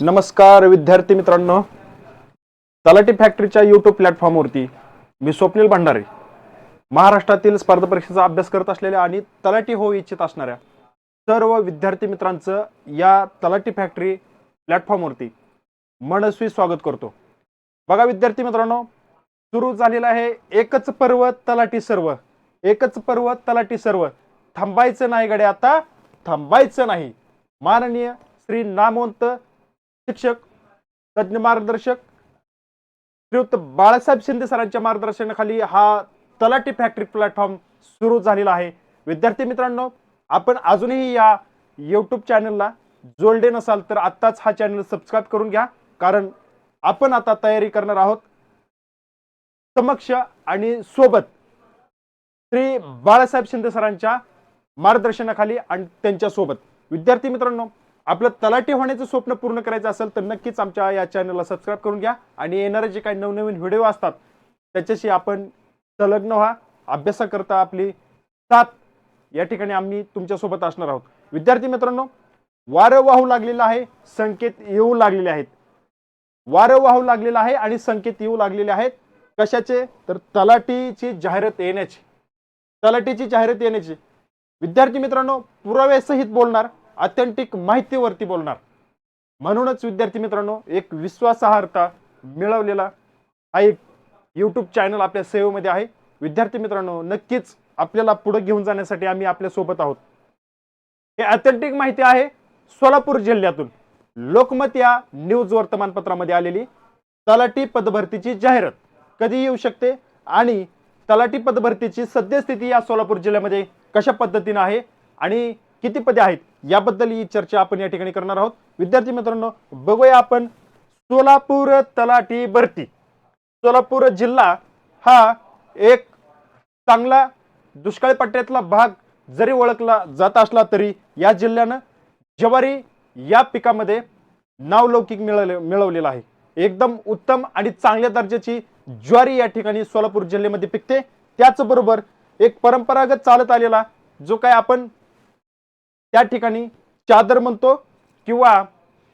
नमस्कार विद्यार्थी मित्रांनो. तलाठी फॅक्टरीच्या यूट्यूब प्लॅटफॉर्मवरती मी स्वप्नील भंडारे. महाराष्ट्रातील स्पर्धा परीक्षेचा अभ्यास करत असलेल्या आणि तलाठी होऊ इच्छित असणाऱ्या सर्व विद्यार्थी मित्रांचं या तलाठी फॅक्टरी प्लॅटफॉर्मवरती मनस्वी स्वागत करतो. बघा विद्यार्थी मित्रांनो सुरू झालेलं आहे एकच पर्व तलाठी सर्व. एकच पर्व तलाठी सर्व. थांबायचं नाही गडे आता थांबायचं नाही. माननीय श्री नामवंत शिक्षक तज्ज्ञ मार्गदर्शक श्रीयुक्त बाळासाहेब शिंदे सरांच्या मार्गदर्शनाखाली हा तलाटी फॅक्टरी प्लॅटफॉर्म सुरू झालेला आहे. विद्यार्थी मित्रांनो आपण अजूनही या यूट्यूब चॅनलला जोडले नसाल तर आत्ताच हा चॅनल सबस्क्राईब करून घ्या कारण आपण आता तयारी करणार आहोत समक्ष आणि सोबत श्री बाळासाहेब शिंदे सरांच्या मार्गदर्शनाखाली आणि त्यांच्यासोबत विद्यार्थी मित्रांनो आपलं तलाठी होण्याचं स्वप्न पूर्ण करायचं असेल तर नक्कीच आमच्या या चॅनलला सबस्क्राईब करून घ्या. आणि येणारे जे काही नवनवीन व्हिडिओ असतात त्याच्याशी आपण संलग्न व्हा. अभ्यासाकरता आपली साथ या ठिकाणी आम्ही तुमच्यासोबत असणार आहोत. विद्यार्थी मित्रांनो वारं वाहू लागलेलं आहे संकेत येऊ लागलेले आहेत. वारं वाहू लागलेलं आहे आणि संकेत येऊ लागलेले आहेत. कशाचे? तर तलाठीची जाहिरात येण्याची. तलाठीची जाहिरात येण्याची. विद्यार्थी मित्रांनो पुराव्यासहित बोलणार. ऑथेंटिक माहितीवरती बोलणार. म्हणूनच विद्यार्थी मित्रांनो एक विश्वासार्हता मिळवलेला हा एक यूट्यूब चॅनल आपल्या सेवेमध्ये आहे. विद्यार्थी मित्रांनो नक्कीच आपल्याला पुढे घेऊन जाण्यासाठी आम्ही आपल्यासोबत आहोत. हे ऑथेंटिक माहिती आहे सोलापूर जिल्ह्यातून. लोकमत या न्यूज वर्तमानपत्रामध्ये आलेली तलाठी पदभरतीची जाहिरात कधी येऊ शकते आणि तलाठी पदभरतीची सद्यस्थिती या सोलापूर जिल्ह्यामध्ये कशा पद्धतीनं आहे आणि किती पदे आहेत? याबद्दल ही चर्चा आपण या ठिकाणी करणार आहोत. विद्यार्थी मित्रांनो बघूया आपण सोलापूर तलाठी भरती. सोलापूर जिल्हा हा एक चांगला दुष्काळी पट्ट्यातला भाग जरी ओळखला जात असला तरी या जिल्ह्यानं ज्वारी या पिकामध्ये नावलौकिक मिळवले मिळवलेला आहे. एकदम उत्तम आणि चांगल्या दर्जाची ज्वारी या ठिकाणी सोलापूर जिल्ह्यामध्ये पिकते. त्याचबरोबर एक परंपरागत चालत आलेला जो काय आपण त्या ठिकाणी चादर म्हणतो किंवा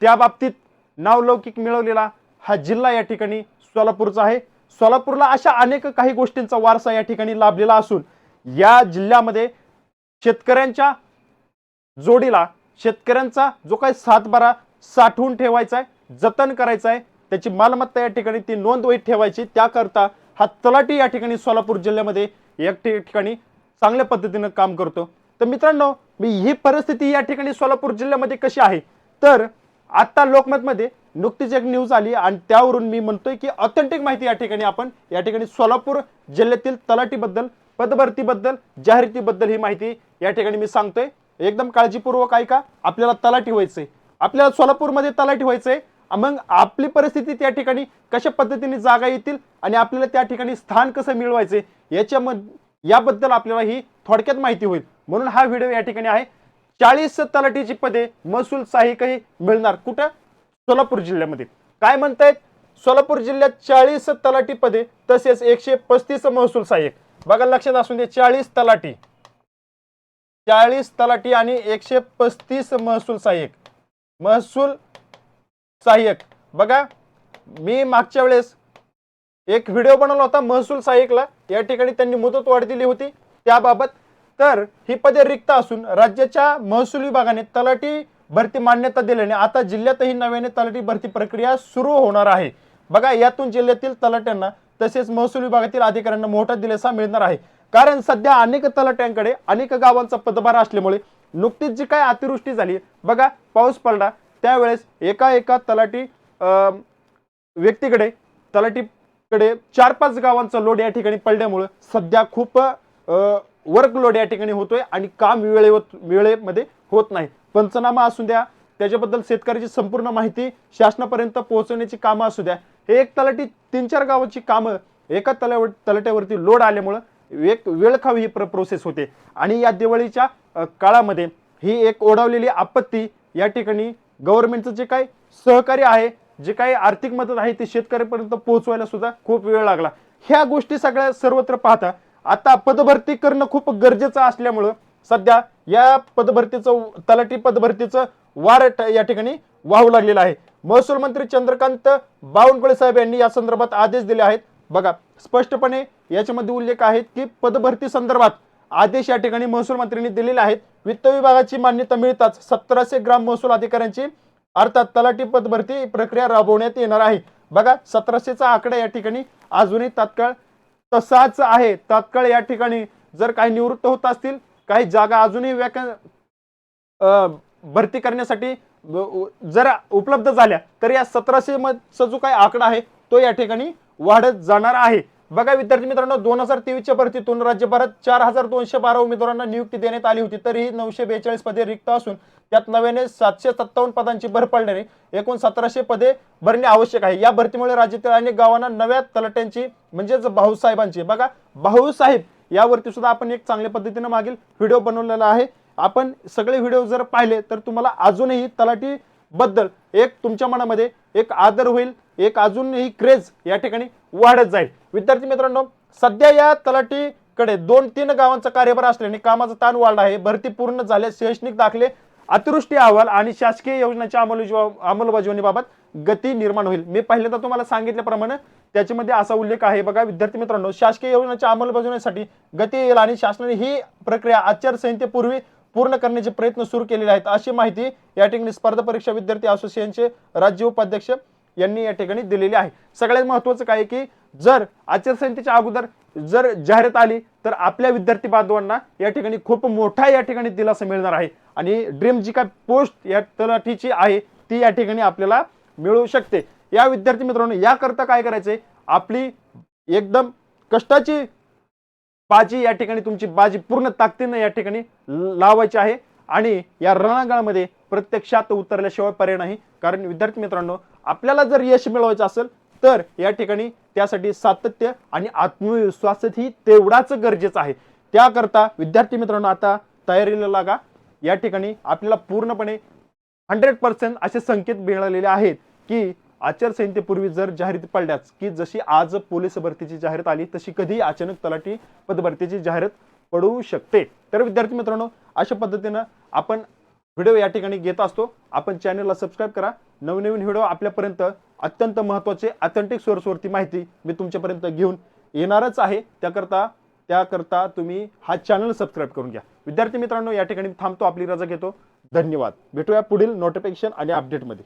त्या बाबतीत नावलौकिक मिळवलेला हा जिल्हा या ठिकाणी सोलापूरचा आहे. सोलापूरला अशा अनेक काही गोष्टींचा वारसा या ठिकाणी लाभलेला असून या जिल्ह्यामध्ये शेतकऱ्यांच्या जोडीला शेतकऱ्यांचा जो काही सातबारा साठवून ठेवायचा आहे जतन करायचा आहे त्याची मालमत्ता या ठिकाणी ती नोंदवहीत ठेवायची. त्याकरता हा तलाठी या ठिकाणी सोलापूर जिल्ह्यामध्ये एक ठिकाणी चांगल्या पद्धतीनं काम करतो. तर मित्रांनो मी ही परिस्थिती या ठिकाणी सोलापूर जिल्ह्यामध्ये कशी आहे? तर आता लोकमतमध्ये नुकतीच एक न्यूज आली आणि त्यावरून मी म्हणतोय की ऑथेंटिक माहिती या ठिकाणी आपण या ठिकाणी सोलापूर जिल्ह्यातील तलाटीबद्दल पदभरतीबद्दल जाहिरातीबद्दल ही माहिती या ठिकाणी मी सांगतोय. एकदम काळजीपूर्वक ऐका आपल्याला तलाठी व्हायचंय. आपल्याला सोलापूरमध्ये तलाठी व्हायचंय. मग आपली परिस्थिती त्या ठिकाणी कशा पद्धतीने जागा येतील आणि आपल्याला त्या ठिकाणी स्थान कसं मिळवायचे याच्यामध्ये याबद्दल आपल्याला ही थोडक्यात माहिती होईल. म्हणून हा व्हिडिओ या ठिकाणी आहे. चाळीस तलाठीची पदे महसूल सहाय्यकही मिळणार कुठं? सोलापूर जिल्ह्यामध्ये. काय म्हणतायत? सोलापूर जिल्ह्यात चाळीस तलाठी पदे तसेच एकशे पस्तीस महसूल सहाय्यक. बघा लक्षात असून दे चाळीस तलाठी. चाळीस तलाठी आणि एकशे पस्तीस महसूल सहाय्यक. महसूल सहाय्यक. बघा मी मागच्या वेळेस एक व्हिडिओ बनवला होता महसूल सहाय्यकला. या ठिकाणी त्यांनी मुदत वाढ दिली होती. त्याबाबत तर ही पदे रिक्त असून राज्याच्या महसूल विभागाने तलाठी भरती मान्यता दिल्याने आता जिल्ह्यातही नव्याने तलाठी भरती प्रक्रिया सुरू होणार आहे. बघा यातून जिल्ह्यातील तलाट्यांना तसेच महसूल विभागातील अधिकाऱ्यांना मोठा दिलासा मिळणार आहे. कारण सध्या अनेक तलाट्यांकडे अनेक गावांचा पदभार असल्यामुळे नुकतीच जी काय अतिवृष्टी झाली बघा पाऊस पडला त्यावेळेस एका एका तलाठी व्यक्तीकडे तलाठीकडे चार पाच गावांचा लोड या ठिकाणी पडल्यामुळं सध्या खूप वर्क लोड या ठिकाणी होतोय आणि काम वेळेवर वेळेमध्ये होत नाही. पंचनामा असू द्या त्याच्याबद्दल शेतकऱ्याची संपूर्ण माहिती शासनापर्यंत पोहोचवण्याची कामं असू द्या. हे एक तलाटी तीन चार गावाची कामं एका तलाव तलाट्यावरती लोड आल्यामुळं एक वेळखावी ही प्र प्रोसेस होते. आणि या दिवाळीच्या काळामध्ये ही एक ओढावलेली आपत्ती या ठिकाणी गव्हर्नमेंटचं जे काही सहकार्य आहे जे काही आर्थिक मदत आहे ते शेतकऱ्यापर्यंत पोहोचवायला सुद्धा खूप वेळ लागला. ह्या गोष्टी सगळ्या सर्वत्र पाहता आता पदभरती करणं खूप गरजेचं असल्यामुळं सध्या या पदभरतीचं तलाठी पदभरतीचं वार ट- या ठिकाणी वाहू लागलेलं आहे. महसूल मंत्री चंद्रकांत बावनकुळे साहेब यांनी या संदर्भात आदेश दिले आहेत. बघा स्पष्टपणे याच्यामध्ये उल्लेख आहेत की पदभरती संदर्भात आदेश या ठिकाणी महसूल मंत्र्यांनी दिलेले आहेत. वित्त विभागाची मान्यता मिळताच सतराशे ग्राम महसूल अधिकाऱ्यांची अर्थात तलाठी पदभरती प्रक्रिया राबवण्यात येणार आहे. बघा सतराशेचा आकडा या ठिकाणी अजूनही तात्काळ तसाच आहे. तात्काळ या ठिकाणी जर काही निवृत्त होत असतील काही जागा अजूनही व्याक भरती करण्यासाठी जर उपलब्ध झाल्या तर या सतराशे मधचा जो काही आकडा आहे तो या ठिकाणी वाढत जाणार आहे. बघा विद्यार्थी मित्रांनो दोन हजार तेवीसच्या भरतीतून राज्यभरात चार हजार दोनशे बारा उमेदवारांना नियुक्ती देण्यात आली होती. तरीही नऊशे बेचाळीस पदे रिक्त असून त्यात नव्याने सातशे सत्तावन्न पदांची भर पडल्याने एकूण सतराशे पदे भरणे आवश्यक आहे. या भरतीमुळे राज्यातील अनेक गावांना नव्या तलाट्यांची म्हणजेच भाऊसाहेबांची बघा भाऊसाहेब यावरती सुद्धा आपण एक चांगल्या पद्धतीने मागील व्हिडिओ बनवलेला आहे. आपण सगळे व्हिडिओ जर पाहिले तर तुम्हाला अजूनही तलाठी बद्दल एक तुमच्या मनामध्ये एक आदर होईल. एक अजून ही क्रेज या ठिकाणी वाढत जाईल. विद्यार्थी मित्रांनो सध्या या तलाठीकडे दोन तीन गावांचा कार्यभार असल्याने कामाचा ताण वाढला आहे. भरती पूर्ण झाल्यास शैक्षणिक दाखले अतिवृष्टी अहवाल आणि शासकीय योजनांच्या अंमलबजावणीबाबत गती निर्माण होईल. मी पहिल्यांदा तुम्हाला सांगितल्याप्रमाणे त्याच्यामध्ये असा उल्लेख आहे बघा विद्यार्थी मित्रांनो शासकीय योजनांच्या अंमलबजावणीसाठी गती येईल आणि शासनाने ही प्रक्रिया आचारसंहितेपूर्वी पूर्ण करण्याचे प्रयत्न सुरू केलेले आहेत. अशी माहिती या ठिकाणी स्पर्धा परीक्षा विद्यार्थी असोसिएशनचे राज्य उपाध्यक्ष यांनी या ठिकाणी दिलेली आहे. सगळ्यात महत्वाचं काय आहे की जर आचारसंहितेच्या अगोदर जर जाहिरात आली तर आपल्या विद्यार्थी बांधवांना या ठिकाणी खूप मोठा या ठिकाणी दिलासा मिळणार आहे. आणि ड्रीम जी काय पोस्ट या तलाठीची आहे ती या ठिकाणी आपल्याला मिळू शकते. या विद्यार्थी मित्रांनो याकरता काय करायचे आपली एकदम कष्टाची बाजी या ठिकाणी तुमची बाजी पूर्ण ताकदीनं या ठिकाणी लावायची आहे. आणि या रणांगणामध्ये प्रत्यक्षात उतरल्याशिवाय पर्याय नाही. कारण विद्यार्थी मित्रांनो आपल्याला जर यश मिळवायचं असेल तर या ठिकाणी त्यासाठी सातत्य आणि आत्मविश्वासही तेवढाच गरजेचं आहे. त्याकरता विद्यार्थी मित्रांनो आता तयारीला लागा. या ठिकाणी आपल्याला पूर्णपणे हंड्रेड पर्सेंट असे संकेत मिळालेले आहेत की आचारसंहितेपूर्वी जर जाहिरात पडल्याच की जशी आज पोलीस भरतीची जाहिरात आली तशी कधी अचानक तलाठी पदभरतीची जाहिरात पडू शकते. तर विद्यार्थी मित्रांनो अशा पद्धतीनं आपण व्हिडिओ या ठिकाणी घेत असतो. आपण चॅनलला सबस्क्राईब करा. नवनवीन व्हिडिओ आपल्यापर्यंत अत्यंत महत्त्वाचे ऑथेंटिक सोर्सवरती माहिती मी तुमच्यापर्यंत घेऊन येणारच आहे. त्याकरता त्याकरता तुम्ही हा चॅनल सबस्क्राईब करून घ्या. विद्यार्थी मित्रांनो या ठिकाणी थांबतो आपली रजा घेतो. धन्यवाद. भेटूया पुढील नोटिफिकेशन आणि अपडेटमध्ये